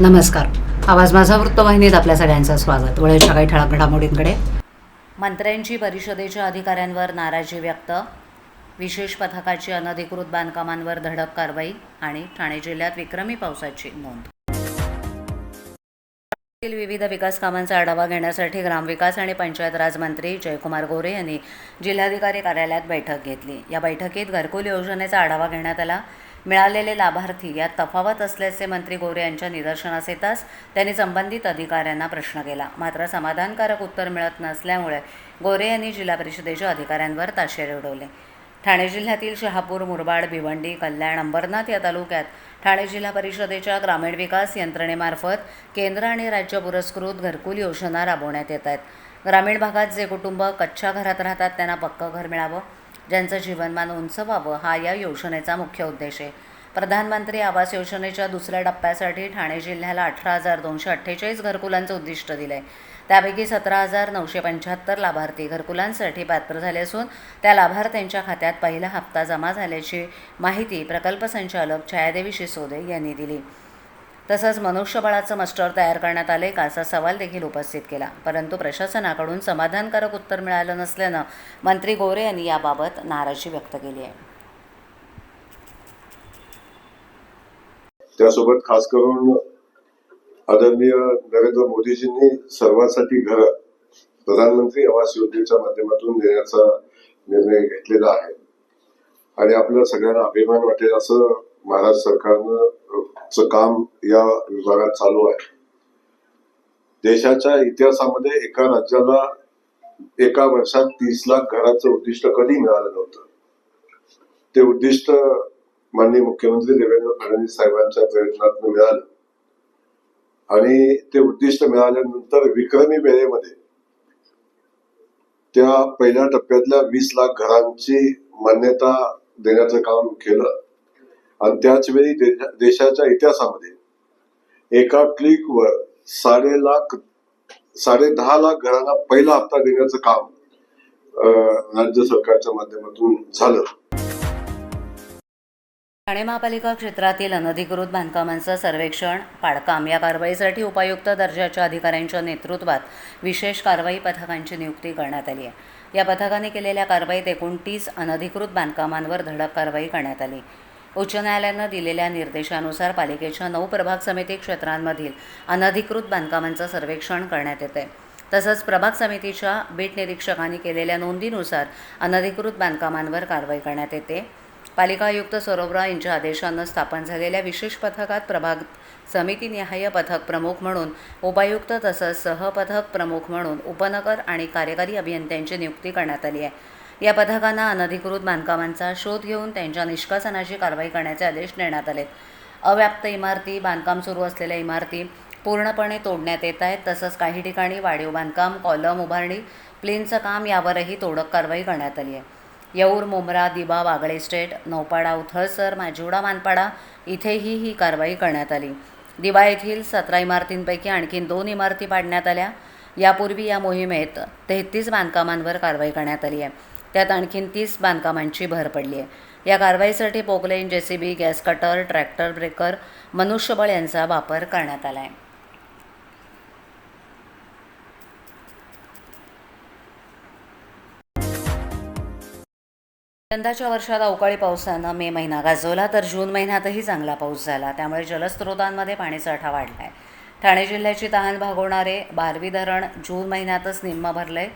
नमस्कार. आवाज माझा वृत्तवाहिनीत आपल्या सगळ्यांचं स्वागत. वेळेच्या काही ठळक घडामोडींकडे. मंत्र्यांची परिषदेच्या अधिकाऱ्यांवर नाराजी व्यक्त. विशेष पथकाची अनधिकृत बांधकामांवर धडक कारवाई आणि ठाणे जिल्ह्यात विक्रमी पावसाची नोंद. विविध विकास कामांचा आढावा घेण्यासाठी ग्रामविकास आणि पंचायत राज मंत्री जयकुमार गोरे यांनी जिल्हाधिकारी कार्यालयात बैठक घेतली. या बैठकीत घरकुल योजनेचा आढावा घेण्यात आला. मिळालेले लाभार्थी यात तफावत असल्याचे मंत्री गोरे यांच्या निदर्शनास येताच त्यांनी संबंधित अधिकाऱ्यांना प्रश्न केला. मात्र समाधानकारक उत्तर मिळत नसल्यामुळे गोरे यांनी जिल्हा परिषदेच्या अधिकाऱ्यांवर ताशेरे उडवले. ठाणे जिल्ह्यातील शहापूर मुरबाड भिवंडी कल्याण अंबरनाथ या तालुक्यात ठाणे जिल्हा परिषदेच्या ग्रामीण विकास यंत्रणेमार्फत केंद्र आणि राज्य पुरस्कृत घरकुल योजना राबवण्यात येत आहेत. ग्रामीण भागात जे कुटुंब कच्च्या घरात राहतात त्यांना पक्कं घर मिळावं ज्यांचं जीवनमान उंच व्हावं हा या योजनेचा मुख्य उद्देश आहे. प्रधानमंत्री आवास योजनेच्या दुसऱ्या टप्प्यासाठी ठाणे जिल्ह्याला अठरा हजार दोनशे अठ्ठेचाळीस घरकुलांचं उद्दिष्ट दिलं आहे त्यापैकी सतरा हजार नऊशे पंच्याहत्तर लाभार्थी घरकुलांसाठी पात्र झाले असून त्या लाभार्थ्यांच्या खात्यात पहिला हप्ता जमा झाल्याची माहिती प्रकल्प संचालक छायादेवी शिसोदे यांनी दिली. तसंच मनुष्यबळाचं मस्टर तयार करण्यात आले का असा सवाल देखील उपस्थित केला. परंतु प्रशासनाकडून समाधानकारक उत्तर मिळालं नसल्यानं मंत्री गोरे यांनी याबाबत नाराजी व्यक्त केली आहे. त्यासोबत खास करून आदरणीय नरेंद्र मोदीजींनी सर्वांसाठी घर प्रधानमंत्री आवास योजनेच्या माध्यमातून देण्याचा निर्णय घेतलेला आहे. आणि आपल्या सगळ्यांना अभिमान वाटेल असं महाराष्ट्र सरकारनं काम या विभागात चालू आहे. देशाच्या इतिहासामध्ये एका राज्याला एका वर्षात तीस लाख घराचं उद्दिष्ट कधी मिळालं नव्हतं? ते उद्दिष्ट माननीय मुख्यमंत्री देवेंद्र फडणवीस साहेबांच्या प्रयत्नातून मिळालं. आणि ते उद्दिष्ट मिळाल्यानंतर विक्रमी वेळेमध्ये त्या पहिल्या टप्प्यातल्या वीस लाख घरांची मान्यता देण्याचं काम केलं. आणि त्याच वेळी देशा- देशाच्या इतिहासामध्ये एका क्लिकवर साडे लाख साडे दहा लाख घरांना पहिला हप्ता देण्याचं काम राज्य सरकारच्या माध्यमातून झालं. ठाणे महापालिका क्षेत्रातील अनधिकृत बांधकामांचं सर्वेक्षण पाडकाम या कारवाईसाठी उपायुक्त दर्जाच्या अधिकाऱ्यांच्या नेतृत्वात विशेष कारवाई पथकांची नियुक्ती करण्यात आली आहे. या पथकाने केलेल्या कारवाईत एकोणतीस अनधिकृत बांधकामांवर धडक कारवाई करण्यात आली. उच्च न्यायालयानं दिलेल्या निर्देशानुसार पालिकेच्या नऊ प्रभाग समिती क्षेत्रांमधील अनधिकृत बांधकामांचं सर्वेक्षण करण्यात येते तसंच प्रभाग समितीच्या बीट निरीक्षकांनी केलेल्या नोंदीनुसार अनधिकृत बांधकामांवर कारवाई करण्यात येते. पालिका आयुक्त सौरभ यांच्या आदेशानं स्थापन झालेल्या विशेष पथकात प्रभाग समितीनिहाय पथक प्रमुख म्हणून उपायुक्त तसंच सहपथक प्रमुख म्हणून उपनगर आणि कार्यकारी अभियंत्यांची नियुक्ती करण्यात आली आहे. या पथकांना अनधिकृत बांधकामांचा शोध घेऊन त्यांच्या निष्कासनाची कारवाई करण्याचे आदेश देण्यात आलेत. अव्याप्त इमारती बांधकाम सुरू असलेल्या इमारती पूर्णपणे तोडण्यात येत आहेत तसंच काही ठिकाणी वाढीव बांधकाम कॉलम उभारणी प्लेनचं काम यावरही तोडक कारवाई करण्यात आली आहे. येऊर मुंब्रा दिबा वागळे स्टेट नौपाडा उथळसर माजिवडा मानपाडा इथेही ही कारवाई करण्यात आली. दिबा येथील सतरा इमारतींपैकी आणखी दोन इमारती पाडण्यात आल्या. यापूर्वी या मोहिमेत तेहतीस बांधकामांवर कारवाई करण्यात आली आहे. त्यात आणखीन तीस बांधकामांची भर पडली आहे. या कारवाईसाठी Poclain JCB gas cutter tractor breaker मनुष्यबळ यांचा वापर करण्यात आला आहे. यंदाच्या वर्षात अवकाळी पावसानं मे महिना गाजवला तर जून महिन्यातही चांगला पाऊस झाला. त्यामुळे जलस्रोतांमध्ये पाणीसाठा वाढला आहे ठाणे जिल्ह्याची तहान भागवणारे बारवी धरण जून महिन्यातच निम्म आहे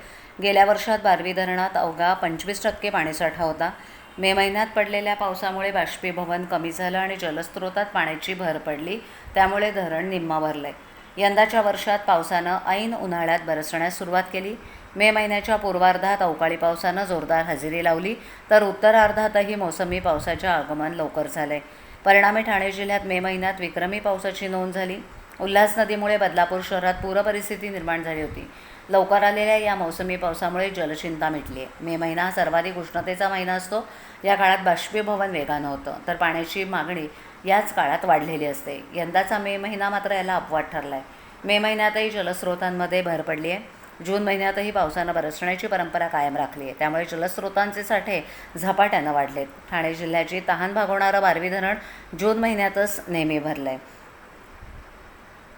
गेल्या वर्षात बारवी धरणात अवघा पंचवीस टक्के पाणीसाठा होता. मे महिन्यात पडलेल्या पावसामुळे बाष्पीभवन कमी झालं आणि जलस्रोतात पाण्याची भर पडली. त्यामुळे धरण निम्मा भरलं आहे यंदाच्या वर्षात पावसानं ऐन उन्हाळ्यात बरसण्यास सुरुवात केली. मे महिन्याच्या पूर्वार्धात अवकाळी पावसानं जोरदार हजेरी लावली तर उत्तरार्धातही मोसमी पावसाचे आगमन लवकर झाले परिणामी ठाणे जिल्ह्यात मे महिन्यात विक्रमी पावसाची नोंद झाली. उल्हास नदीमुळे बदलापूर शहरात पूरपरिस्थिती निर्माण झाली होती. लवकर आलेल्या या मोसमी पावसामुळे जलचिंता मिटली आहे मे महिना हा सर्वाधिक उष्णतेचा महिना असतो. या काळात बाष्पीभवन वेगानं होतं. तर पाण्याची मागणी याच काळात वाढलेली असते. यंदाचा मे महिना मात्र याला अपवाद ठरला आहे मे महिन्यातही जलस्रोतांमध्ये भर पडली आहे जून महिन्यातही पावसानं बरसण्याची परंपरा कायम राखली आहे. त्यामुळे जलस्रोतांचे साठे झपाट्यानं वाढलेत. ठाणे जिल्ह्याची तहान भागवणारं बारवी धरण जून महिन्यातच नेहमी भरलं आहे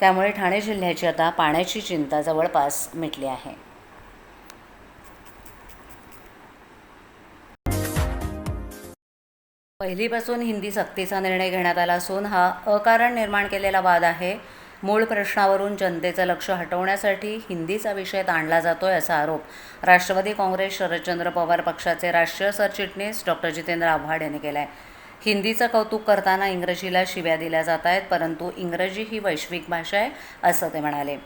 त्यामुळे ठाणे जिल्ह्याची आता पाण्याची चिंता जवळपास मिटली आहे. पहिलीपासून हिंदी सक्तीचा निर्णय घेण्यात आला असून हा अकारण निर्माण केलेला वाद आहे. मूळ प्रश्नावरून जनतेचं लक्ष हटवण्यासाठी हिंदीचा विषय ताणला जातोय असा आरोप राष्ट्रवादी काँग्रेस शरदचंद्र पवार पक्षाचे राष्ट्रीय सरचिटणीस डॉक्टर जितेंद्र आव्हाड यांनी केला आहे हिंदीचं कौतुक करताना इंग्रजीला शिव्या दिल्या जात आहेत परंतु इंग्रजी ही वैश्विक भाषा आहे असं ते म्हणाले.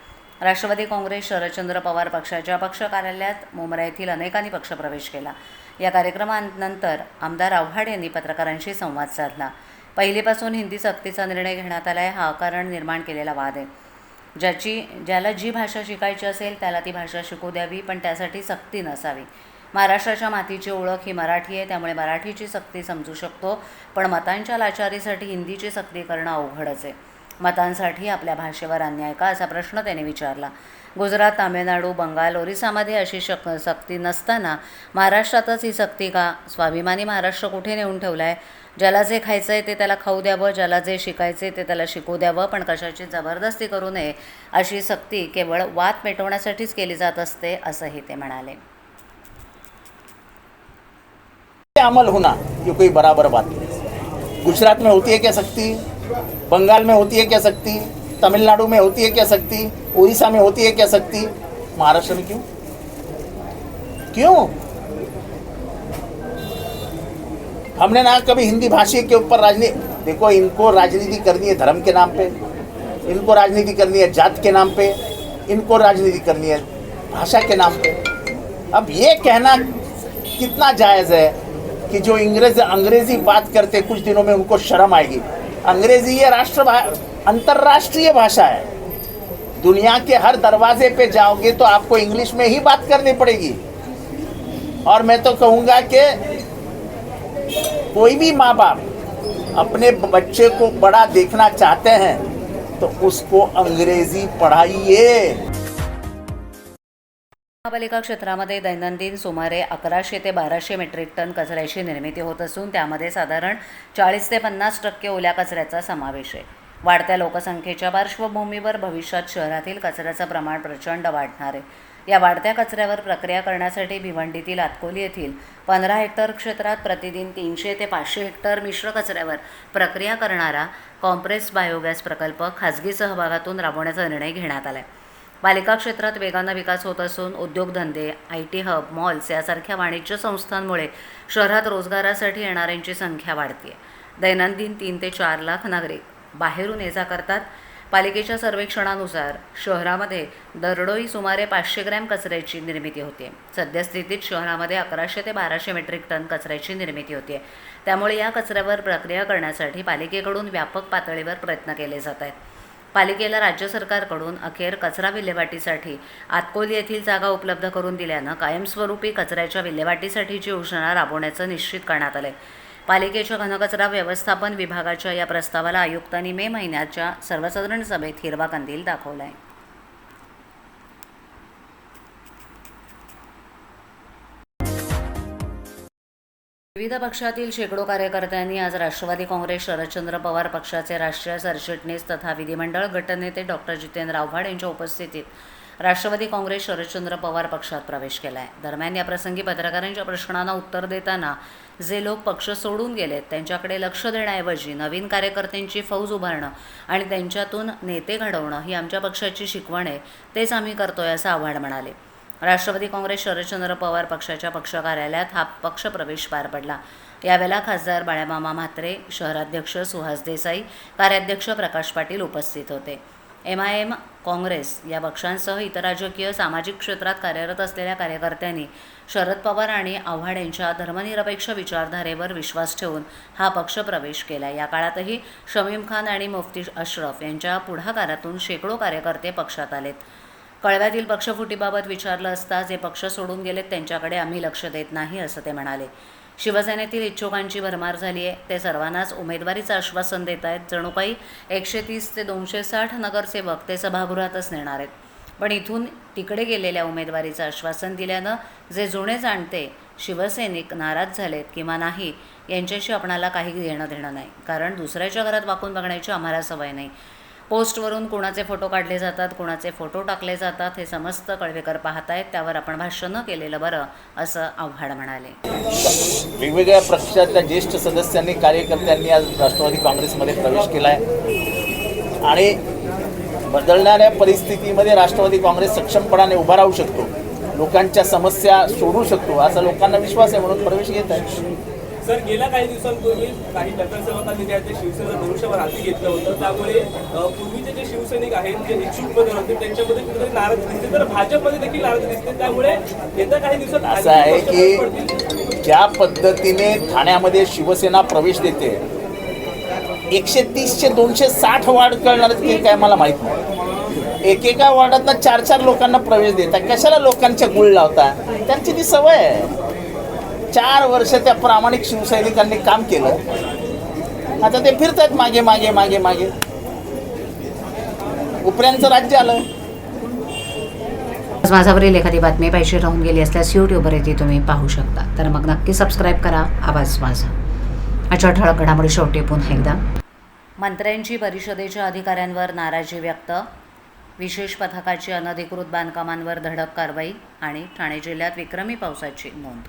राष्ट्रवादी काँग्रेस शरदचंद्र पवार पक्षाच्या पक्ष कार्यालयात मुंबरा येथील अनेकांनी पक्षप्रवेश केला. या कार्यक्रमानंतर आमदार आव्हाड यांनी पत्रकारांशी संवाद साधला. पहिलीपासून हिंदी सक्तीचा निर्णय घेण्यात आला आहे हा कारण निर्माण केलेला वाद आहे. ज्याची ज्याला जी भाषा शिकायची असेल त्याला ती भाषा शिकू द्यावी पण त्यासाठी सक्ती नसावी. महाराष्ट्राच्या मातीची ओळख ही मराठी आहे त्यामुळे मराठीची सक्ती समजू शकतो पण मतांच्या लाचारीसाठी हिंदीची सक्ती करणं अवघडच आहे. मतांसाठी आपल्या भाषेवर अन्याय का असा प्रश्न त्याने विचारला. गुजरात तामिळनाडू बंगाल ओरिसामध्ये अशी शक सक्ती नसताना महाराष्ट्रातच ही सक्ती का? स्वाभिमानी महाराष्ट्र कुठे नेऊन ठेवला आहे ज्याला जे खायचं आहे ते त्याला खाऊ द्यावं ज्याला जे शिकायचं आहे ते त्याला शिकू द्यावं पण कशाची जबरदस्ती करू नये अशी सक्ती केवळ वाद पेटवण्यासाठीच केली जात असते असंही ते म्हणाले. अमल होना ये कोई बराबर बात गुजरात में होती है क्या सकती? बंगाल में होती है क्या सकती तमिलनाडु में होती है क्या सकती उड़ीसा में होती है क्या सकती महाराष्ट्र में क्यों? क्यों? हमने ना कभी हिंदी भाषी के ऊपर राजनीति देखो इनको राजनीति करनी है धर्म के नाम पे, इनको राजनीति करनी है जात के नाम पे, इनको राजनीति करनी है भाषा के नाम पे। अब ये कहना कितना जायज़ है कि जो इंग्रेज, अंग्रेज़ी बात करते कुछ दिनों में उनको शर्म आएगी। अंग्रेज़ी ये राष्ट्र अंतर्राष्ट्रीय भाषा है। दुनिया के हर दरवाजे पे जाओगे तो आपको इंग्लिश में ही बात करनी पड़ेगी। और मैं तो कहूँगा कि कोई भी माँ बाप अपने बच्चे को बड़ा देखना चाहते हैं तो उसको अंग्रेज़ी पढ़ाइए। महापालिका क्षेत्रामध्ये दैनंदिन सुमारे अकराशे ते बाराशे मेट्रिक टन कचऱ्याची निर्मिती होत असून त्यामध्ये साधारण चाळीस ते पन्नास टक्के ओल्या कचऱ्याचा समावेश आहे. वाढत्या लोकसंख्येच्या पार्श्वभूमीवर भविष्यात शहरातील कचऱ्याचं प्रमाण प्रचंड वाढणार आहे. या वाढत्या कचऱ्यावर प्रक्रिया करण्यासाठी भिवंडीतील आतकोली येथील पंधरा हेक्टर क्षेत्रात प्रतिदिन तीनशे ते पाचशे हेक्टर मिश्र कचऱ्यावर प्रक्रिया करणारा कॉम्प्रेस बायोगॅस प्रकल्प खाजगी सहभागातून राबवण्याचा निर्णय घेण्यात आला आहे पालिका क्षेत्रात वेगानं विकास होत असून उद्योगधंदे आय टी हब मॉल्स यासारख्या वाणिज्य संस्थांमुळे शहरात रोजगारासाठी येणाऱ्यांची संख्या वाढते दैनंदिन तीन ते चार लाख नागरिक बाहेरून ये जा करतात. पालिकेच्या सर्वेक्षणानुसार शहरामध्ये दरडोई सुमारे पाचशे ग्रॅम कचऱ्याची निर्मिती होते सद्यस्थितीत शहरामध्ये अकराशे ते बाराशे मेट्रिक टन कचऱ्याची निर्मिती होते त्यामुळे या कचऱ्यावर प्रक्रिया करण्यासाठी पालिकेकडून व्यापक पातळीवर प्रयत्न केले जात आहेत. पालिकेला राज्य सरकारकडून अखेर कचरा विल्हेवाटीसाठी आतकोली येथील जागा उपलब्ध करून दिल्यानं कायमस्वरूपी कचऱ्याच्या विल्हेवाटीसाठीची योजना राबवण्याचं निश्चित करण्यात आलं पालिकेच्या घनकचरा व्यवस्थापन विभागाच्या या प्रस्तावाला आयुक्तांनी मे महिन्याच्या सर्वसाधारण सभेत हिरवा कंदील दाखवला आहे विविध पक्षातील शेकडो कार्यकर्त्यांनी आज राष्ट्रवादी काँग्रेस शरदचंद्र पवार पक्षाचे राष्ट्रीय सरचिटणीस तथा विधिमंडळ गटनेते डॉक्टर जितेंद्र आव्हाड यांच्या उपस्थितीत राष्ट्रवादी काँग्रेस शरदचंद्र पवार पक्षात प्रवेश केला आहे दरम्यान या प्रसंगी पत्रकारांच्या प्रश्नांना उत्तर देताना जे लोक पक्ष सोडून गेलेत त्यांच्याकडे लक्ष देण्याऐवजी नवीन कार्यकर्त्यांची फौज उभारणं आणि त्यांच्यातून नेते घडवणं ही आमच्या पक्षाची शिकवण आहे तेच आम्ही करतोय असं आव्हाड म्हणाले. राष्ट्रवादी काँग्रेस शरदचंद्र पवार पक्षाच्या पक्ष कार्यालयात हा पक्षप्रवेश पार पडला. यावेळेला खासदार बाळामामा म्हात्रे शहराध्यक्ष सुहास देसाई कार्याध्यक्ष प्रकाश पाटील उपस्थित होते. एम आय एम काँग्रेस या पक्षांसह इतर राजकीय सामाजिक क्षेत्रात कार्यरत असलेल्या कार्यकर्त्यांनी शरद पवार आणि आव्हाड यांच्या धर्मनिरपेक्ष विचारधारेवर विश्वास ठेवून हा पक्ष प्रवेश केला. या काळातही शमीम खान आणि मुफ्ती अश्रफ यांच्या पुढाकारातून शेकडो कार्यकर्ते पक्षात आलेत. कळव्यातील पक्षफुटीबाबत विचारलं असता जे पक्ष सोडून गेलेत त्यांच्याकडे आम्ही लक्ष देत नाही असं ते म्हणाले. शिवसेनेतील इच्छुकांची भरमार झाली आहे. ते सर्वांनाच उमेदवारीचं आश्वासन देत आहेत. जणू काही एकशे तीस ते दोनशे साठ नगरसेवक ते सभागृहातच नेणार आहेत. पण इथून तिकडे गेलेल्या उमेदवारीचं आश्वासन दिल्यानं जे जुने जाणते शिवसैनिक नाराज झालेत किंवा नाही यांच्याशी आपणाला काही घेणं देणं नाही. कारण दुसऱ्याच्या घरात वाकून बघण्याची आम्हाला सवय नाही. पोस्टवरून कुणाचे फोटो काढले जातात कुणाचे फोटो टाकले जातात हे समस्त कळवेकर पाहतायत त्यावर आपण भाष्य न केलेलं बरं असं आव्हाड म्हणाले. वेगवेगळ्या पक्षातल्या ज्येष्ठ सदस्यांनी कार्यकर्त्यांनी आज राष्ट्रवादी काँग्रेसमध्ये प्रवेश केला आहे आणि बदलणाऱ्या परिस्थितीमध्ये राष्ट्रवादी काँग्रेस सक्षमपणाने उभा राहू शकतो लोकांच्या समस्या सोडू शकतो असा लोकांना विश्वास आहे म्हणून प्रवेश घेत आहे. सर गेल्या काही दिवसांपूर्वी काही नगरसेवकांनी त्या ते शिवसेना धनुष्यवर हाती घेतलं होतं. त्यामुळे पूर्वीचे जे शिवसैनिक आहेत जे इच्छुकमध्ये होते त्यांच्यामध्ये कुठेतरी नाराज दिसते तर भाजपमध्ये देखील नाराज दिसते त्यामुळे येत्या काही दिवसात असं आहे. की ज्या पद्धतीने ठाण्यामध्ये शिवसेना प्रवेश देते. एकशे तीसशे दोनशे साठ वार्ड करणार ते काय मला माहीत नाही. एकेका वार्डातनं चार चार लोकांना प्रवेश देता कशाला लोकांच्या गुळ लावता? त्यांची ती सवय आहे. चार वर्ष त्या प्रामाणिक शिवसैनिकांनी काम केलं. आता ते फिरतात मागे मागे मागे मागे. उपऱ्यांचं राज्य आलं. आज माझ्यावरील एखादी बातमी पाहिजे राहून गेली असल्यास यूट्यूबवरती तुम्ही पाहू शकता. तर मग नक्की सबस्क्राईब करा आवाज माझा आजच्या ठळक घडामोडी शेवटी पुन्हा एकदा. मंत्र्यांची परिषदेच्या अधिकाऱ्यांवर नाराजी व्यक्त. विशेष पथकाची अनधिकृत बांधकामांवर धडक कारवाई आणि ठाणे जिल्ह्यात विक्रमी पावसाची नोंद.